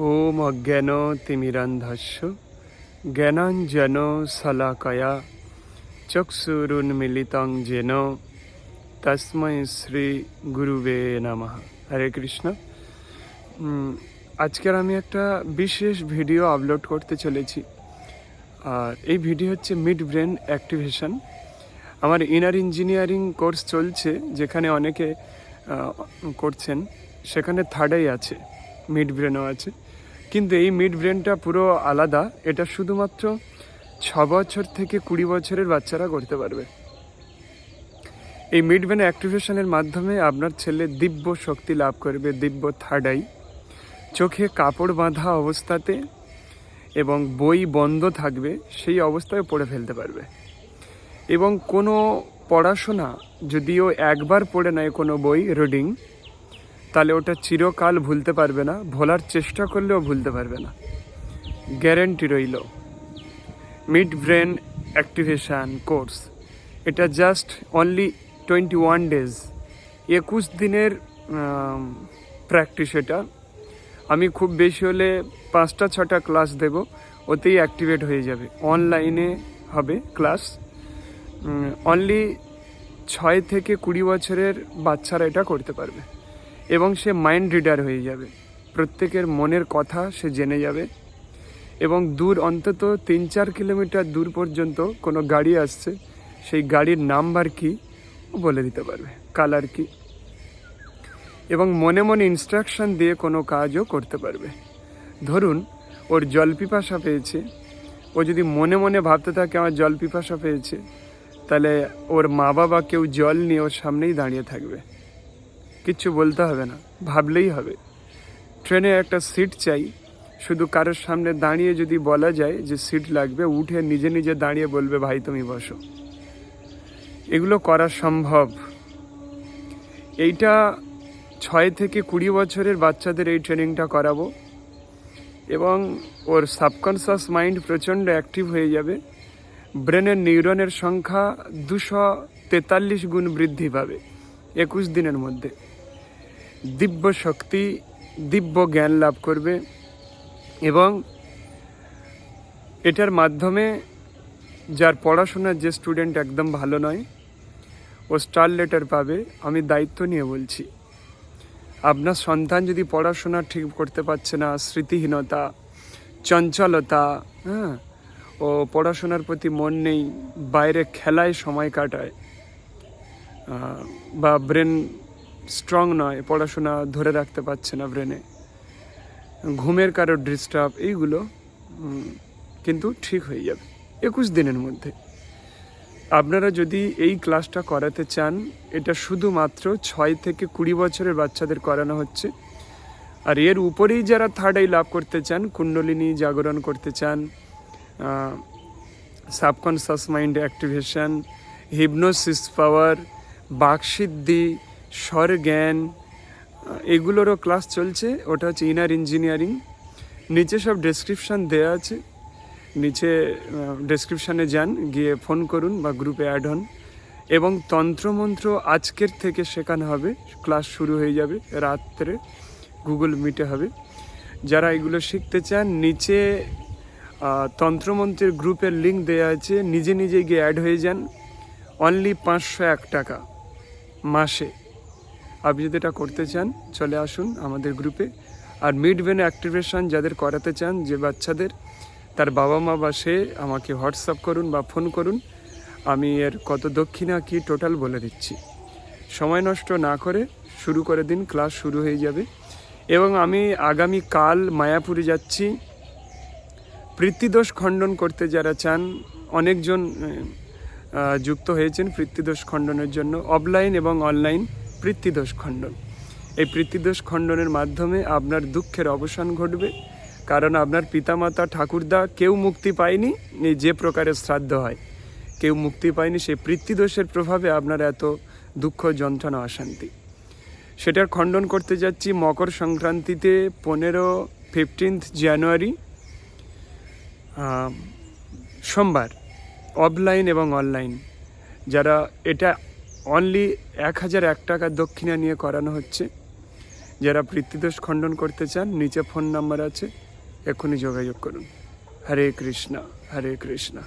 ওম অজ্ঞান তিমিরান্ধস্য, জ্ঞানাঞ্জন শলাকয়া চক্ষুরুন্মিলিতং যেন। তস্মৈ শ্রী গুরুবে নমঃ। হরে কৃষ্ণ। আজকের আমি একটা বিশেষ ভিডিও আপলোড করতে চলেছি। আর এই ভিডিও হচ্ছে মিড ব্রেন অ্যাক্টিভেশন আমার ইনার ইঞ্জিনিয়ারিং কোর্স চলছে, যেখানে অনেকে করছেন। সেখানে থার্ডেই আছে। মিড ব্রেনও আছে। কিন্তু এই মিড ব্রেনটা পুরো আলাদা। এটা শুধুমাত্র ছ বছর থেকে কুড়ি বছরের বাচ্চারা করতে পারবে। এই মিড ব্রেন অ্যাক্টিভেশনের মাধ্যমে আপনার ছেলে দিব্য শক্তি লাভ করবে, দিব্য থার্ড আই চোখে কাপড় বাঁধা অবস্থাতে এবং বই বন্ধ থাকবে, সেই অবস্থায় পড়ে ফেলতে পারবে। এবং কোনো পড়াশোনা যদিও একবার পড়ে নেয় কোনো বই, রিডিং তাহলে ওটা চিরকাল ভুলতে পারবে না, ভোলার চেষ্টা করলেও ভুলতে পারবে না। গ্যারেন্টি রইল। মিড ব্রেন অ্যাক্টিভেশান কোর্স এটা just only twenty one days একুশ দিনের প্র্যাকটিস এটা। আমি খুব বেশি হলে পাঁচটা, ছটা ক্লাস দেব, ওতেই অ্যাক্টিভেট হয়ে যাবে। অনলাইনে হবে ক্লাস অনলি ছয় থেকে কুড়ি বছরের বাচ্চারা এটা করতে পারবে। এবং সে মাইন্ড রিডার হয়ে যাবে। প্রত্যেকের মনের কথা সে জেনে যাবে। এবং দূর অন্তত তিন চার কিলোমিটার দূর পর্যন্ত কোনো গাড়ি আসছে, সেই গাড়ির নাম্বার কি বলে দিতে পারবে কালার কি। এবং মনে মনে ইনস্ট্রাকশন দিয়ে কোনো কাজও করতে পারবে। ধরুন, ওর জল পিপাসা পেয়েছে, ও যদি মনে মনে ভাবতে থাকে আমার জল পিপাসা পেয়েছে, তাহলে ওর মা বাবা কেউ জল নিয়ে ওর সামনেই দাঁড়িয়ে থাকবে। কিচ্ছু বলতে হবে না, ভাবলেই হবে। ট্রেনে একটা সিট চাই, শুধু কারোর সামনে দাঁড়িয়ে যদি বলা যায় যে সিট লাগবে, উঠে নিজে নিজে দাঁড়িয়ে বলবে, ভাই, তুমি বসো। এগুলো করা সম্ভব। এইটা ছয় থেকে কুড়ি বছরের বাচ্চাদের এই ট্রেনিংটা করাবো এবং ওর সাবকনসিয়াস মাইন্ড প্রচণ্ড অ্যাক্টিভ হয়ে যাবে। ব্রেনের নিউরনের সংখ্যা দুশো তেতাল্লিশ গুণ বৃদ্ধি পাবে একুশ দিনের মধ্যে। দিব্য শক্তি, দিব্য জ্ঞান লাভ করবে এবং এটার মাধ্যমে যার পড়াশোনার যে স্টুডেন্ট একদম ভালো নয়, ও স্টার লেটার পাবে, আমি দায়িত্ব নিয়ে বলছি। আপনার সন্তান যদি পড়াশোনা ঠিক করতে পারছে না, স্মৃতিহীনতা, চঞ্চলতা হ্যাঁ ও পড়াশোনার প্রতি মন নেই, বাইরে খেলায় সময় কাটায় বা ব্রেন স্ট্রং নয়, পড়াশোনা ধরে রাখতে পারছে না ব্রেনে ঘুমের কারও ডিস্টার্ব এইগুলো কিন্তু ঠিক হয়ে যাবে একুশ দিনের মধ্যে। আপনারা যদি এই ক্লাসটা করাতে চান, এটা শুধুমাত্র ছয় থেকে কুড়ি বছরের বাচ্চাদের করানো হচ্ছে। আর এর উপরেই যারা থার্ড আই লাভ করতে চান, কুণ্ডলিনী জাগরণ করতে চান subconscious mind activation hypnosis power বাকসিদ্ধি স্বর জ্ঞান এগুলোরও ক্লাস চলছে। ওটা হচ্ছে ইনার ইঞ্জিনিয়ারিং নিচে সব ডেসক্রিপশান দেওয়া আছে। নিচে ডেসক্রিপশানে যান, গিয়ে ফোন করুন বা গ্রুপে অ্যাড হন। এবং তন্ত্রমন্ত্র আজকের থেকে শেখানো হবে। ক্লাস শুরু হয়ে যাবে রাত্রে গুগল মিটে হবে। যারা এগুলো শিখতে চান, নিচে তন্ত্রমন্ত্রের গ্রুপের লিঙ্ক দেওয়া আছে। নিজে নিজে গিয়ে অ্যাড হয়ে যান। অনলি পাঁচশো এক টাকা মাসে। আপনি যদি এটা করতে চান, চলে আসুন আমাদের গ্রুপে আর মিড ভেন অ্যাক্টিভেশন যাদের করাতে চান, যে বাচ্চাদের, তার বাবা মা বা সে আমাকে হোয়াটসঅ্যাপ করুন বা ফোন করুন। আমি এর কত দক্ষিণা কি টোটাল বলে দিচ্ছি। সময় নষ্ট না করে শুরু করে দিন ক্লাস শুরু হয়ে যাবে। এবং আমি আগামী কাল মায়াপুরে যাচ্ছি। পৃথ্বীদোষ খণ্ডন করতে যারা চান, অনেকজন যুক্ত হয়েছেন পৃথ্বীদোষ খণ্ডনের জন্য। অফলাইন এবং অনলাইন পৃথ্বীদোষ খণ্ডন এই পৃথ্বীদোষ খণ্ডনের মাধ্যমে আপনার দুঃখের অবসান ঘটবে, কারণ আপনার পিতামাতা ঠাকুরদা কেউ মুক্তি পায়নি যে প্রকারের শ্রাদ্ধ হয়। কেউ মুক্তি পায়নি সেই পৃথ্বীদোষের প্রভাবে আপনার এত দুঃখ, যন্ত্রণা, অশান্তি। সেটার খণ্ডন করতে যাচ্ছি মকর সংক্রান্তিতে পনেরো ফিফটিন্থ জানুয়ারি সোমবার অফলাইন এবং অনলাইন যারা এটা অনলি এক হাজার এক টাকা দক্ষিণা নিয়ে করানো হচ্ছে। যারা পিতৃদোষ খণ্ডন করতে চান, নিচে ফোন নাম্বার আছে এখনই যোগাযোগ করুন। হরে কৃষ্ণা, হরে কৃষ্ণ।